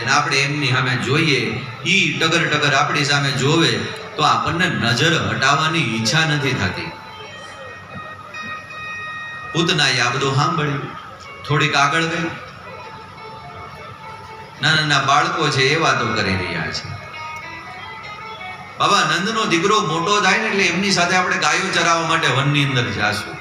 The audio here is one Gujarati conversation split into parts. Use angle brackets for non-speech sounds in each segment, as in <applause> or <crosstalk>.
અને આપણે એમની સામે જોઈએ એ ટગર ટગર આપણી સામે જોવે, તો આપણને નજર હટાવવાની ઈચ્છા નથી થતી. પૂતનાએ આ બધું સાંભળ્યું. થોડીક આગળ ગઈ. નાના નાના બાળકો છે, એ વાતો કરી રહ્યા છે. બાબા, નંદનો દીકરો મોટો થાય ને એટલે એમની સાથે આપણે ગાયો ચરાવવા માટે વનની અંદર જાશું.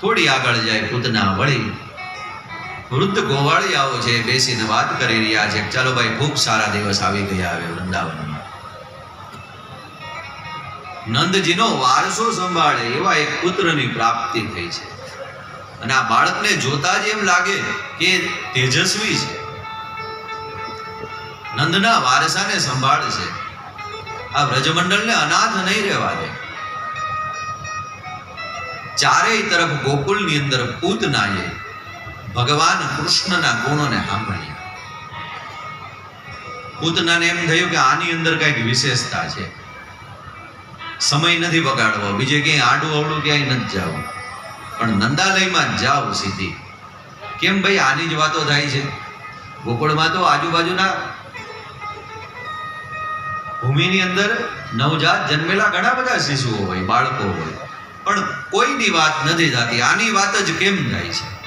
થોડી આગળ જાય પૂતના વળી. વૃદ્ધ ગોવાળિયાઓ છે બેસીને વાત કરી રહ્યા છે, ચાલો ભાઈ ખૂબ સારા દિવસ આવી ગયા હવે વૃંદાવનમાં. નંદજીનો વારસો સંભાળે એવા એક પુત્રની પ્રાપ્તિ થઈ છે. અને આ બાળકને જોતા જ એમ લાગે કે તેજસ્વી છે. નંદના વારસાને સંભાળશે આ વ્રજમંડળને અનાથ નહીં રહેવા દે. ચારેય તરફ ગોકુલની અંદર પૂતનાએ ભગવાન કૃષ્ણના ગુણોને સાંભળ્યા પૂતનાને એમ થયું કે આની અંદર કંઈક વિશેષતા છે. સમય નથી બગાડવો, બીજે ક્યાંય આડું અવળું ક્યાંય નથી જવું. પણ નંદાલયમાં જ જાઓ સીધી. કેમ ભાઈ આની જ વાતો થાય છે? ગોકુળમાં તો આજુબાજુના ભૂમિની અંદર નવજાત જન્મેલા ઘણા બધા શિશુઓ હોય, બાળકો હોય. પણ કોઈની વાત નથી થતી. આની વાત જ કેમ થાય છે?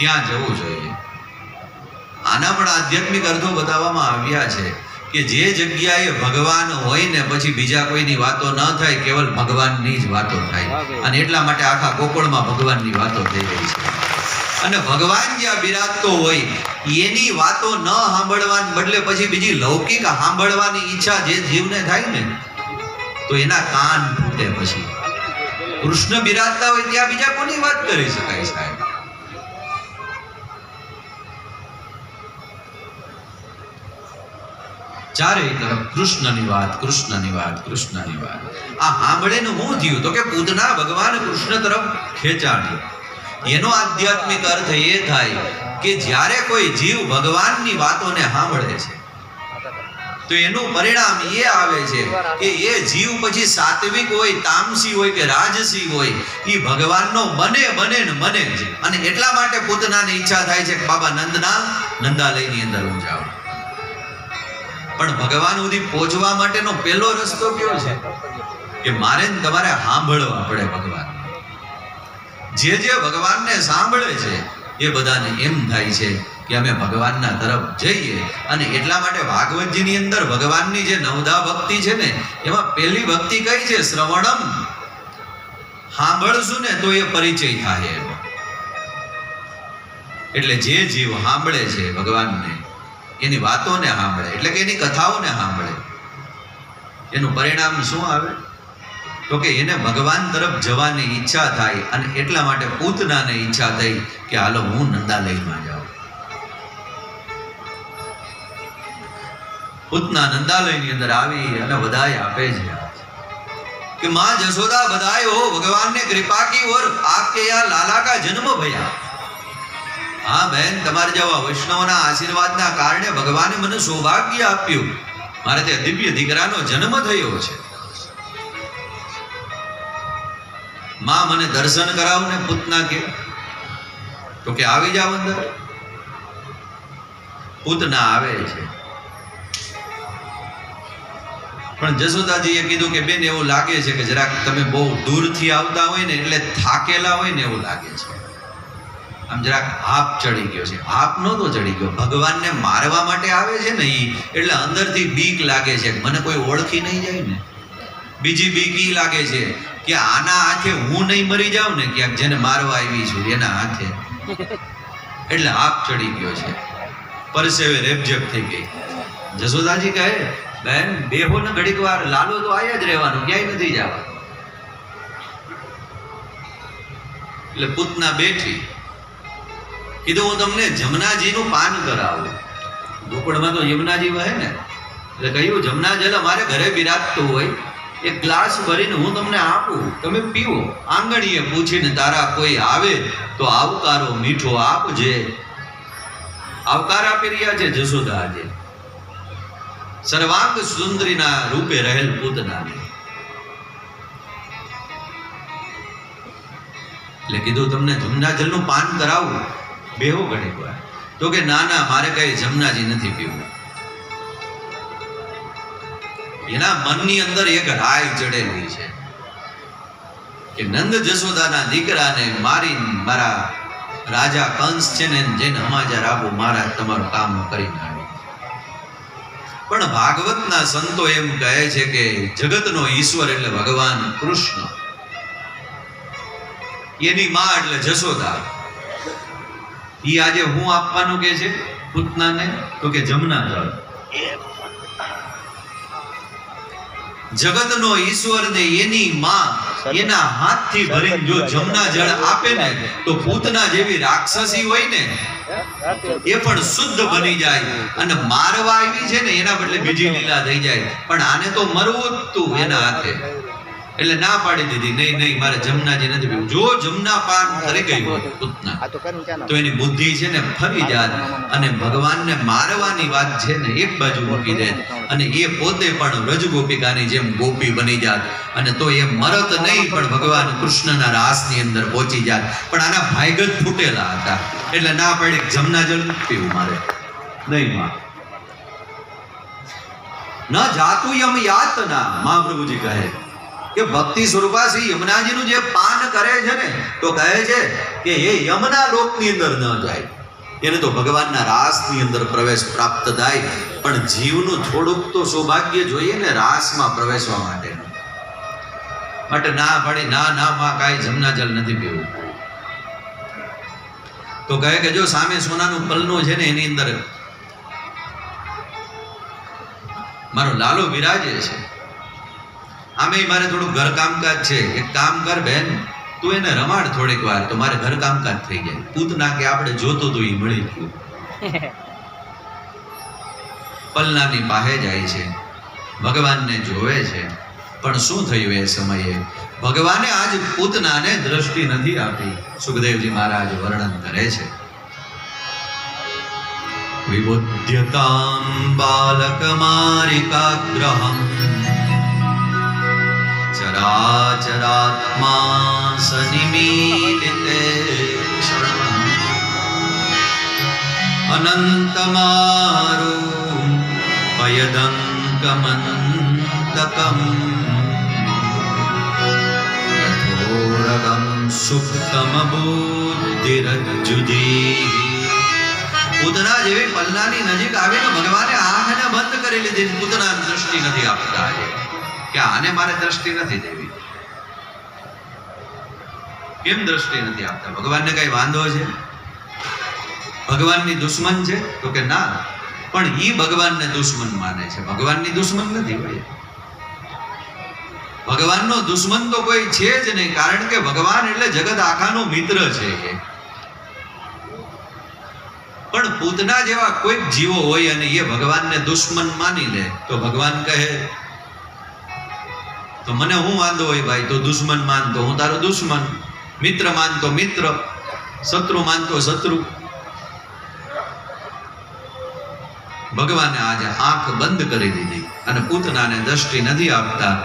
ત્યાં જવું જોઈએ. આના પણ આધ્યાત્મિક અર્થો બતાવવામાં આવ્યા છે કે જે જગ્યાએ ભગવાન હોય ને પછી બીજા કોઈની વાતો ન થાય કેવલ ભગવાનની જ વાતો થાય. અને એટલા માટે આખા ગોકુળમાં ભગવાનની વાતો થઈ રહી છે. અને ભગવાન જ્યાં બિરાજતો હોય એની વાતો ન સાંભળવાને બદલે પછી બીજી લૌકિક સાંભળવાની ઈચ્છા જે જીવને થાય ને તો એના કાન ફૂટે પછી. કૃષ્ણ બિરાજતા હોય ત્યાં બીજા કોની વાત કરી શકાય સાહેબ? ચારેય તરફ કૃષ્ણની વાત કૃષ્ણની વાત કૃષ્ણની વાત. આ સાંભળીને હું થયું તો કે પૂતના ભગવાન કૃષ્ણ તરફ ખેંચાણી એનો આધ્યાત્મિક અર્થ એ થાય કે જ્યારે કોઈ જીવ ભગવાનની વાતોને સાંભળે છે, તો એનું પરિણામ એ આવે છે કે એ જીવ પછી સાત્વિક હોય, તામસી હોય કે રાજસી હોય એ ભગવાનનો મને બને ને બને જ. અને એટલા માટે પૂતનાની ઈચ્છા થાય છે કે બાબા નંદના નંદાલયની અંદર હું જાઉં. પણ ભગવાન સુધી પહોંચવા માટેનો પહેલો રસ્તો કયો છે? કે મારે તમારે સાંભળવા પડે ભગવાન. જે જે ભગવાનને સાંભળે છે, એ બધાને એમ થાય છે કે અમે ભગવાનના તરફ જઈએ અને એટલા માટે ભાગવતજીની અંદર ભગવાનની જે નવદા ભક્તિ છે ને, એમાં પહેલી ભક્તિ કઈ છે? શ્રવણમ. સાંભળશું ને તો એ પરિચય થાય એટલે જે જીવ સાંભળે છે ભગવાનને એની વાતોને સાંભળે, એટલે કે એની કથાઓને સાંભળે. એનું પરિણામ શું આવે? તો કે એને ભગવાન તરફ જવાની ઈચ્છા થાય અને એટલા માટે પૂતનાને ઈચ્છા થઈ કે હાલો હું નંદાલયમાં જાઉં. પૂતના નંદાલયની અંદર આવી અને વધાય આપે છે કે માં જશોદા બધાય હો ભગવાન ને કૃપા કી ઓર આપકે યા લાલા કા જન્મ ભયા. હા બેન, તમારે જેવા વૈષ્ણવના આશીર્વાદના કારણે ભગવાને મને સૌભાગ્ય આપ્યું. મારે તે દિવ્ય દીકરાનો જન્મ થયો છે. માં મને દર્શન કરાવ ને પૂતના કે. તો કે આવી જાવ અંદર. પૂતના આવે છે. પણ જશોદાજીએ કીધું કે બેન, એવું લાગે છે કે જરાક તમે બહુ દૂરથી આવતા હોય ને એટલે થાકેલા હોય ને એવું લાગે છે. આમ જરાક આપ ચડી ગયો છે. હાપ નહોતો ચડી ગયો. ભગવાનને મારવા માટે આવે છે ને એ એટલે અંદરથી બીક લાગે છે. મને કોઈ ઓળખી નહીં જાય ને. બીજી બીક ઈ લાગે છે કે આના હાથે હું નહીં મરી જાઉં ને, ક્યાંક જેને મારવા આવી છું, એના હાથે. એટલે આપ ચડી ગયો છે. પરસેવે રેપઝેપ થઈ ગઈ. જસોદાજી કહે, બેન, બેહો ને ઘડીક વાર. લાલો તો આયા જ રહેવાનું, ક્યાંય નથી જવા. એટલે પૂતના બેઠી. કીધું, હું તમને જમનાજીનું પાન કરાવું. ગોકુળમાં તો યમુનાજી વહે ને. એટલે કહ્યું, જમના જલ અમારે ઘરે બિરાજતું હોય. એક ગ્લાસ ભરીને હું તમને આપું. તમે પીવો આંગણીએ પૂછીને તારા કોઈ આવે તો આવકારો મીઠો આપજે. આવકાર આપી રહ્યા છે જસોદા આજે સર્વાંગ સુંદરીના રૂપે રહેલ પૂતનાને. એટલે કીધું, તમને જમના જલનું પાન કરાવું. બેહો ઘડીક વાર. તો કે, ના ના, મારે કઈ જમનાજી નથી પીવું. એના મનની અંદર એક રાય ચડેલી છે કે, નંદ જશોદાના દીકરાને મારી મારા રાજા કંસ છે ને, જેને હમાજા રાબુ મારા તમારું કામ કરી નાખે પણ ભાગવતના સંતો એમ કહે છે કે, જગતનો ઈશ્વર એટલે ભગવાન કૃષ્ણ. એની માં એટલે જશોદા. ઈ આજે હું આપવાનું કે છે? પૂતનાને? તો કે જમના જળ જગતનો ઈશ્વર ને એની માં એના હાથથી ભરીને જો જમના જળ આપે ને તો પૂતના જેવી રાક્ષસી હોય ને એ પણ શુદ્ધ બની જાય. અને મારવા આવી છે ને એના બદલે બીજી લીલા થઈ જાય. પણ આને તો મરવું જ તું એના હાથે. એટલે ના પાડી દીધી. નહીં નહીં મારે જમનાજી નથી પીવું. જો જમના પાન ફરી ગયું પૂતના તો એની બુદ્ધિ છે ને ફરી જાત. અને ભગવાનને મારવાની વાત છે ને એક બાજુ મૂકી દે. અને એ પોતે પણ રજ ગોપિકાની જેમ ગોપી બની જાત. અને તો એ મરત નહીં પણ ભગવાન કૃષ્ણના રાસની અંદર પહોંચી જાત. પણ આના ભાઈગત ફૂટેલા હતા. એટલે ના પાડી જમના જળ પીવું મારે. નહીં માં. ન જાતું યમ યાતના મહાપ્રભુજી કહે. કે ભક્તિ સ્વરૂપા શ્રી યમુનાજીનું જે પાન કરે છે ને, તો કહે છે કે એ યમના લોકની અંદર ન જાય. એને તો ભગવાનના રાસની અંદર પ્રવેશ પ્રાપ્ત થાય. પણ જીવનું થોડુંક તો સૌભાગ્ય જોઈએ ને રાસમાં પ્રવેશવા માટે. માટે ના પડી, ના ના, માં કાંઈ જમના જલ નથી પીવું. તો કહે કે જો સામે સોનાનું પલનું છે ને એની અંદર, મારો લાલો વિરાજે છે. આમે મારે થોડું ઘર કામકાજ છે. એક કામ કર બેન. તું એને રમાડ થોડીક વાર. તો મારે ઘર કામકાજ થઈ જાય. પૂતના કે આપણે જોતો તો એ મળી ગયું. <laughs> પલ્લાની પાસે જાય છે. ભગવાનને જોવે છે. પણ શું થયું એ સમયે? ભગવાને આજ પૂતનાને દ્રષ્ટિ નથી આપી. સુખદેવજી મહારાજ વર્ણન કરે છે. વિબુદ્ધ્યતામ બાલકમારિકાગ્રહમ ચરાચરાત્મા સનિમીલિતે અનંત મારું પયદંકમંતકમ યથોરગમ સુપ્તમબુદ્ધિરજ્જુજી પૂતના જેવી પલ્લાની નજીક આવીને ભગવાને આંખને બંધ કરી લીધી પૂતના દ્રષ્ટિ નથી આપતા કે આને મારે દ્રષ્ટિ નથી દેવી. કેમ દ્રષ્ટિ નથી આપતા? ભગવાનને કઈ વાંધો છે? ભગવાનની દુશ્મન છે? તો કે ના પણ એ ભગવાનને દુશ્મન માને છે. ભગવાનની દુશ્મન નથી ભાઈ ભગવાનનો દુશ્મન તો કોઈ છે જ નહીં, કારણ કે ભગવાન એટલે જગત આખાનો મિત્ર છે પણ પૂતના જેવા કોઈક જીવો હોય અને એ ભગવાનને દુશ્મન માની લે, તો ભગવાન કહે તો મને હું વાંધો હોય ભાઈ? તો દુશ્મન માનતો. હું તારો દુશ્મન. મિત્ર માનતો, મિત્ર. શત્રુ માનતો, શત્રુ. ભગવાને આજે આંખ બંધ કરી દીધી અને પૂતનાને દ્રષ્ટિ નથી આપતા.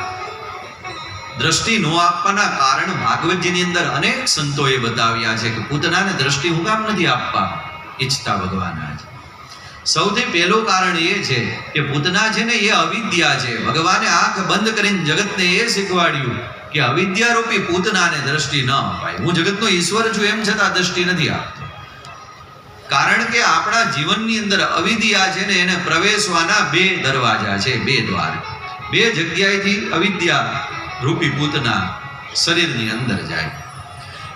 દ્રષ્ટિ ન આપવાના કારણ ભાગવતજીની અંદર અનેક સંતોએ બતાવ્યા છે કે પૂતનાને દ્રષ્ટિ હું કામ નથી આપવા ઈચ્છતા ભગવાન આજે. સૌથી પહેલું કારણ એ છે કે પૂતના છે ને એ અવિદ્યા છે. ભગવાને આંખ બંધ કરીને જગતને એ શીખવાડ્યું કે અવિદ્યારૂપી પૂતનાને દ્રષ્ટિ ન અપાય. હું જગતનો ઈશ્વર છું એમ છતાં દ્રષ્ટિ નથી આપતો. કારણ કે આપણા જીવનની અંદર અવિદ્યા છે ને એને પ્રવેશવાના બે દરવાજા છે, બે દ્વાર. બે જગ્યાએથી અવિદ્યા રૂપી પૂતના શરીરની અંદર જાય.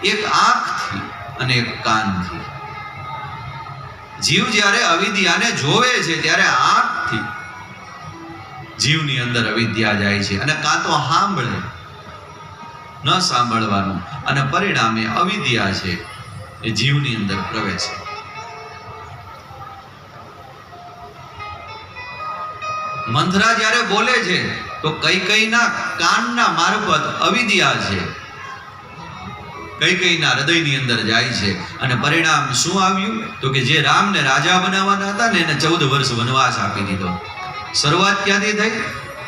એક આંખથી અને એક કાનથી. જીવ જ્યારે અવિદ્યાને જોવે છે, ત્યારે આંખથી જીવની અંદર અવિદ્યા જાય છે અને કાં તો સાંભળે, ન સાંભળવાનું, અને પરિણામે અવિદ્યા છે, એ જીવની અંદર પ્રવેશે. મંથરા જ્યારે બોલે છે, તો કઈ કઈના કાનના મારફત અવિદ્યા છે. કઈ કઈના હૃદયની અંદર જાય છે. અને પરિણામ શું આવ્યું? તો કે જે રામને રાજા બનાવવાના હતા ને એને ચૌદ વર્ષ વનવાસ આપી દીધો. શરૂઆત ક્યાંથી થઈ?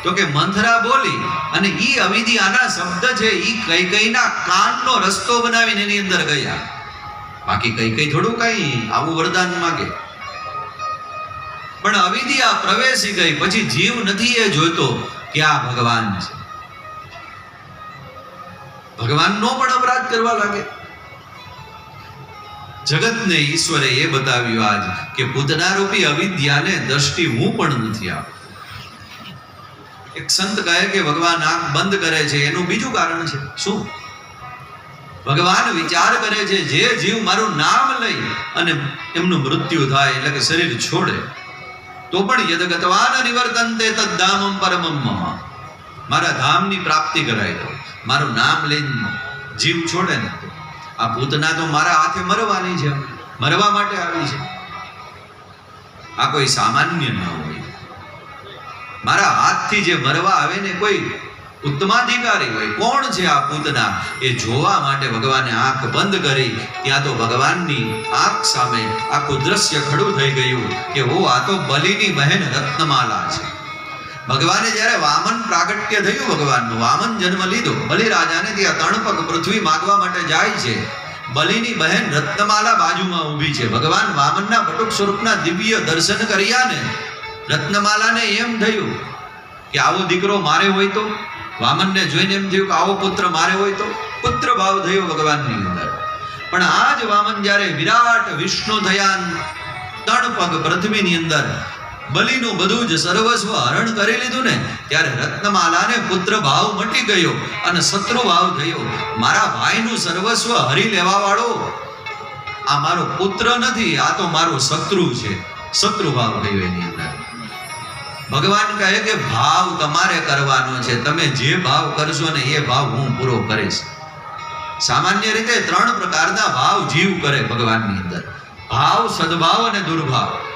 તો કે મંથરા બોલી અને ઈ આના શબ્દ છે, ઈ કઈ કઈના કાનનો રસ્તો બનાવીને એની અંદર ગયા. બાકી કઈ કઈ થોડું કઈ આવું વરદાન માગે. પણ અવિધિ આ પ્રવેશી ગઈ. પછી જીવ નથી એ જોઈતો કે આ ભગવાન છે. ભગવાનનો પણ અપરાધ કરવા લાગે. જગતને ઈશ્વરે એ બતાવ્યું આજ કે પૂતના રૂપી અવિદ્યાને દ્રષ્ટિ હું પણ નથી આપ એક સંત કહે કે ભગવાન આંખ બંધ કરે છે, એનું બીજું કારણ છે, શું? ભગવાન વિચાર કરે છે, જે જીવ મારું નામ લઈ અને એમનું મૃત્યુ થાય એટલે કે શરીર છોડે. તો પણ યદગતવાન નિવર્તન્તે તદ્દામમ પરમમ મમ. મારા ધામની પ્રાપ્તિ કરાવી દો મારું નામ લઈને જીવ છોડે ને આ પૂતના તો મારા હાથે મરવાની છે, મરવા માટે આવી છે. આ કોઈ સામાન્ય ન હોય. મારા હાથથી જે મરવા આવે ને કોઈ ઉત્તમાધિકારી હોય, કોણ છે આ પૂતના એ જોવા માટે ભગવાને આંખ બંધ કરી, ત્યાં તો ભગવાનની આંખ સામે આખું દ્રશ્ય ખડું થઈ ગયું કે ઓ આ તો બલિની બહેન રત્નમાલા છે. ભગવાને જ્યારે વામન પ્રાગટ્ય થયું ભગવાનનું, વામન જન્મ લીધો, બલિરાજાને ત્યાં ત્રણ પૃથ્વી માગવા માટે જાય છે. બલિની બહેન રત્નમાલા બાજુમાં ઊભી છે. ભગવાન વામનના બટુક સ્વરૂપના દિવ્ય દર્શન કર્યા ને, રત્નમાલાને એમ થયું કે આવો દીકરો મારે હોય તો? વામનને જોઈને એમ થયું કે આવો પુત્ર મારે હોય તો? પુત્ર ભાવ થયો ભગવાનની અંદર. પણ આ જ વામન જ્યારે વિરાટ વિષ્ણુ થયા ત્રણ પગ પૃથ્વીની અંદર બલિનું બધું જ સર્વસ્વ હરણ કરી લીધું ને, ત્યારે રત્નમાલાને પુત્ર ભાવ મટી ગયો અને શત્રુ ભાવ થયો. મારા ભાઈનું સર્વસ્વ હરી લેવા વાળો. આ મારો પુત્ર નથી, આ તો મારો શત્રુ છે. શત્રુ ભાવ થયો એની અંદર. ભગવાન કહે કે, ભાવ તમારે કરવાનો છે. તમે જે ભાવ કરશો ને એ ભાવ હું પૂરો કરીશ. સામાન્ય રીતે ત્રણ પ્રકારના ભાવ જીવ કરે ભગવાનની અંદર. ભાવ, સદભાવ અને દુર્ભાવ.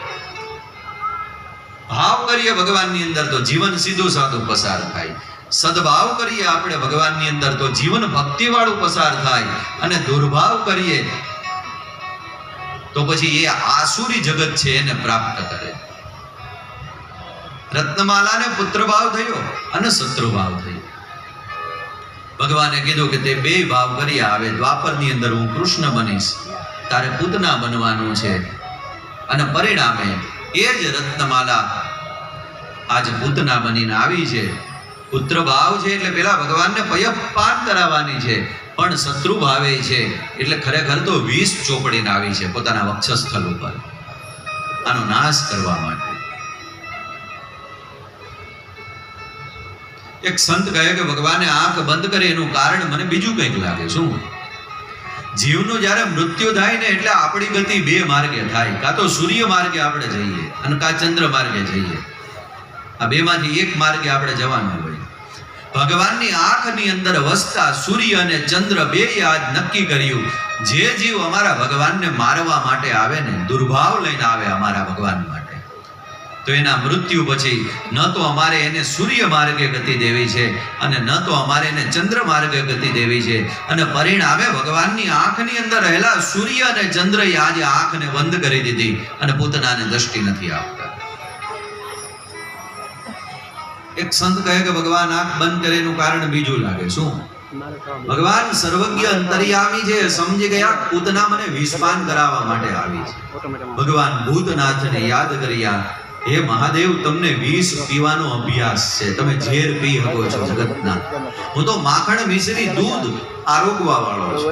ભાવ કરીએ ભગવાનની અંદર તો જીવન સીધું સાધું પસાર થાય. સદભાવ કરીએ આપણે ભગવાનની અંદર તો જીવન ભક્તિવાળું પસાર થાય અને દુર્ભાવ કરીએ તો પછી એ આસુરી જગત છે એને પ્રાપ્ત કરે. રત્નમાલાને પુત્ર ભાવ થયો અને શત્રુભાવ થયો. ભગવાને કીધું કે તે બે ભાવ કરી આવે, દ્વાપરની અંદર હું કૃષ્ણ બનીશ, તારે પૂતના બનવાનું છે અને પરિણામે એ જ રત્નમાલા આજ પૂતના બનીને આવી છે. પુત્ર ભાવ છે એટલે પેલા ભગવાનને પયપાન કરાવવાની છે. પણ શત્રુ ભાવે છે. એટલે ખરેખર તો વીસ ચોપડીને આવી છે પોતાના વક્ષસ્થળ ઉપર. આનો નાશ કરવા માટે. એક સંત કહે કે ભગવાને આંખ બંધ કરે એનું કારણ મને બીજું કંઈક લાગે. શું? જીવનું જ્યારે મૃત્યુ થાય ને એટલે આપણી ગતિ બે માર્ગે થાય. કાં તો સૂર્ય માર્ગે આપણે જઈએ અને કાં ચંદ્ર માર્ગે જઈએ. આ બેમાંથી એક માર્ગે આપણે જવાનું હોય. ભગવાનની આંખની અંદર વસતા સૂર્ય અને ચંદ્ર બે આજ નક્કી કર્યું, જે જીવ અમારા ભગવાનને મારવા માટે આવે ને દુર્ભાવ લઈને આવે અમારા ભગવાન માટે. તો એના મૃત્યુ પછી ન તો અમારે એને સૂર્ય માર્ગે ગતિ દેવી છે અને ન તો અમારે એને ચંદ્ર માર્ગે ગતિ દેવી છે. અને પરિણામે ભગવાનની આંખની અંદર રહેલા સૂર્ય અને ચંદ્ર આજે આંખને બંધ કરી દીધી અને પોતાનાને દ્રષ્ટિ નથી આપતા. એક સંત કહે કે ભગવાન આંખ બંધ કરે એનું કારણ બીજું લાગે. શું? ભગવાન સર્વજ્ઞ અંતર્યામી છે, સમજી ગયા, પૂતના મને વિસ્માન કરાવવા માટે આવી છે. ભગવાન ભૂતનાથને યાદ કર્યા હે મહાદેવ, તમને વિષ પીવાનો અભ્યાસ છે. તમે ઝેર પી શકો છો જગતના. હું તો માખણ મિશ્રી દૂધ આરોગવા વાળો છું.